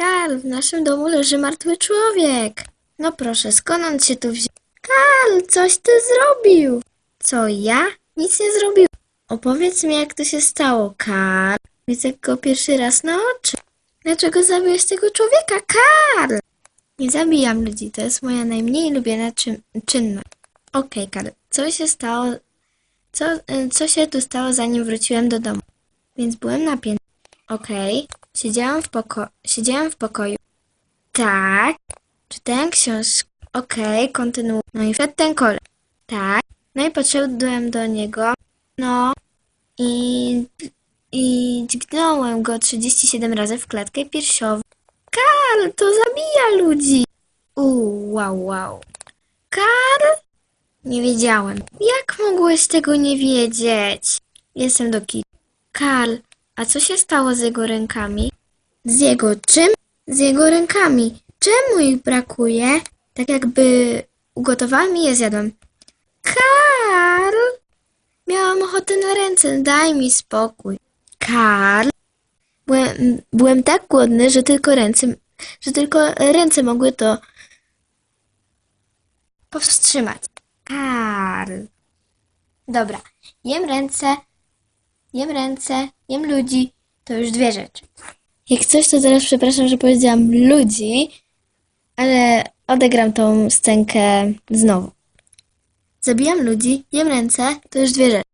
Karl, w naszym domu leży martwy człowiek. No proszę, skąd on się tu wziął? Karl, coś ty zrobił. Co, ja? Nic nie zrobiłem. Opowiedz mi, jak to się stało, Karl. Widzę go pierwszy raz na oczy. Dlaczego zabiłeś tego człowieka, Karl? Nie zabijam ludzi, to jest moja najmniej lubiana czyn- czynność. Okej, Karl, co się stało? Co, y, co się tu stało, zanim wróciłem do domu? Więc byłem napięty. Okej, siedziałem, w poko- siedziałem w pokoju. Tak, czytałem książkę. Okej, kontynuuję. No i wszedł ten koleś. Tak, no i podszedłem do niego. No i, i dźgnąłem go 37 razy w klatkę piersiową. Karl, to zabija ludzi. Uuu, wow, wow. Karl? Nie wiedziałem. Jak mogłeś tego nie wiedzieć? Jestem do kitu. Karl, a co się stało z jego rękami? Z jego czym? Z jego rękami. Czemu ich brakuje? Tak jakby ugotowałem i je zjadłem. Karl! Miałam ochotę na ręce, daj mi spokój. Karl? Byłem, byłem tak głodny, że tylko ręce, że tylko ręce mogły to powstrzymać. Karl. Dobra, jem ręce, jem ręce, jem ludzi. To już dwie rzeczy. Jak coś, to teraz przepraszam, że powiedziałam ludzi, ale odegram tą scenkę znowu. Zabijam ludzi, jem ręce, to już dwie rzeczy.